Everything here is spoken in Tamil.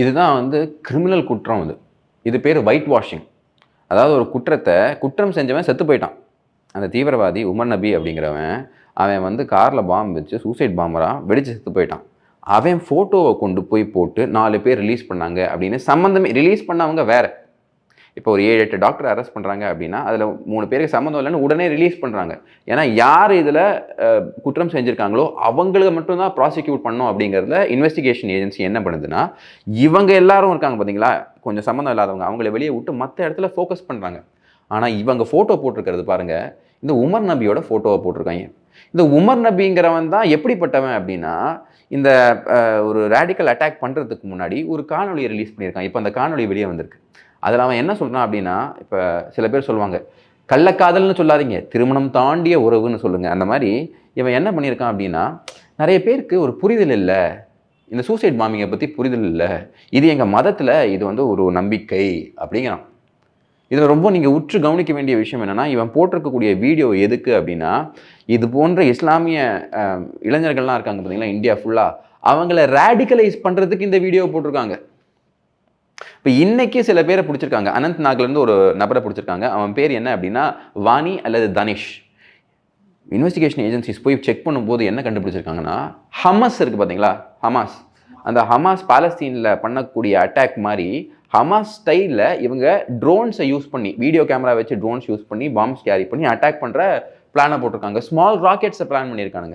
இதுதான் வந்து கிரிமினல் குற்றம் இது. இது பேர் ஒயிட் வாஷிங் அதாவது ஒரு குற்றத்தை குற்றம் செஞ்சவன் செத்து போயிட்டான். அந்த தீவிரவாதி உமர் நபி அப்படிங்கிறவன் அவன் வந்து காரில் பாம்பு வச்சு சூசைட் பாம்பராக வெடிச்சு செத்து போயிட்டான். அவன் ஃபோட்டோவை கொண்டு போய் போட்டு நாலு பேர் ரிலீஸ் பண்ணாங்க அப்படின்னு சம்மந்தமே ரிலீஸ் பண்ணவங்க வேறு. இப்போ ஒரு ஏழு எட்டு டாக்டர் அரெஸ்ட் பண்ணுறாங்க அப்படின்னா அதில் மூணு பேருக்கு சம்மந்தம் இல்லைன்னு உடனே ரிலீஸ் பண்ணுறாங்க ஏன்னா யார் இதில் குற்றம் செஞ்சுருக்காங்களோ அவங்களுக்கு மட்டும்தான் ப்ராசிக்யூட் பண்ணோம் அப்படிங்கிறதுல இன்வெஸ்டிகேஷன் ஏஜென்சி என்ன பண்ணுதுன்னா இவங்க எல்லாரும் இருக்காங்க பார்த்தீங்களா கொஞ்சம் சம்மந்தம் இல்லாதவங்க. அவங்கள வெளியே விட்டு மற்ற இடத்துல ஃபோக்கஸ் பண்ணுறாங்க ஆனால் இவங்க ஃபோட்டோ போட்டிருக்கிறது பாருங்கள் இந்த உமர் நபியோட ஃபோட்டோவை போட்டிருக்காங்க. இந்த உமர் நபிங்கிறவன் தான் எப்படிப்பட்டவன் அப்படின்னா இந்த ஒரு ரேடிக்கல் அட்டாக் பண்ணுறதுக்கு முன்னாடி ஒரு காணொலியை ரிலீஸ் பண்ணியிருக்கான். இப்போ அந்த காணொலி வெளியே வந்திருக்கு. அதில் அவன் என்ன சொல்கிறான் அப்படின்னா இப்போ சில பேர் சொல்லுவாங்க கள்ளக்காதல்னு சொல்லாதீங்க திருமணம் தாண்டிய உறவுன்னு சொல்லுங்கள் அந்த மாதிரி இவன் என்ன பண்ணியிருக்கான் அப்படின்னா நிறைய பேருக்கு ஒரு புரிதல் இல்லை. இந்த சூசைட் பாம்பிங்கை பற்றி புரிதல் இல்லை. இது எங்கள் மதத்தில் இது வந்து ஒரு நம்பிக்கை அப்படிங்கிறான். இதில் ரொம்ப நீங்கள் உற்று கவனிக்க வேண்டிய விஷயம் என்னென்னா இவன் போட்டிருக்கக்கூடிய வீடியோ எதுக்கு அப்படின்னா இது போன்ற இஸ்லாமிய இளைஞர்கள்லாம் இருக்காங்க பார்த்தீங்களா இந்தியா ஃபுல்லாக அவங்கள ரேடிக்கலைஸ் பண்ணுறதுக்கு இந்த வீடியோ போட்டிருக்காங்க. இப்போ இன்னைக்கு சில பேரை பிடிச்சிருக்காங்க. அனந்த் நாக்லேருந்து ஒரு நபரை பிடிச்சிருக்காங்க. அவன் பேர் என்ன அப்படின்னா வாணி அல்லது தனிஷ். இன்வெஸ்டிகேஷன் ஏஜென்சிஸ் போய் செக் பண்ணும்போது என்ன கண்டுபிடிச்சிருக்காங்கன்னா ஹமாஸ் இருக்குது பார்த்தீங்களா ஹமாஸ் அந்த ஹமாஸ் பாலஸ்தீனில் பண்ணக்கூடிய அட்டாக் மாதிரி ஹமாஸ் ஸ்டைலில் இவங்க ட்ரோன்ஸை யூஸ் பண்ணி வீடியோ கேமரா வச்சு ட்ரோன்ஸ் யூஸ் பண்ணி பாம்ஸ் கேரி பண்ணி அட்டாக் பண்ணுற பிளானை போட்டிருக்காங்க. ஸ்மால் ராக்கெட்ஸை பிளான் பண்ணியிருக்கானுங்க.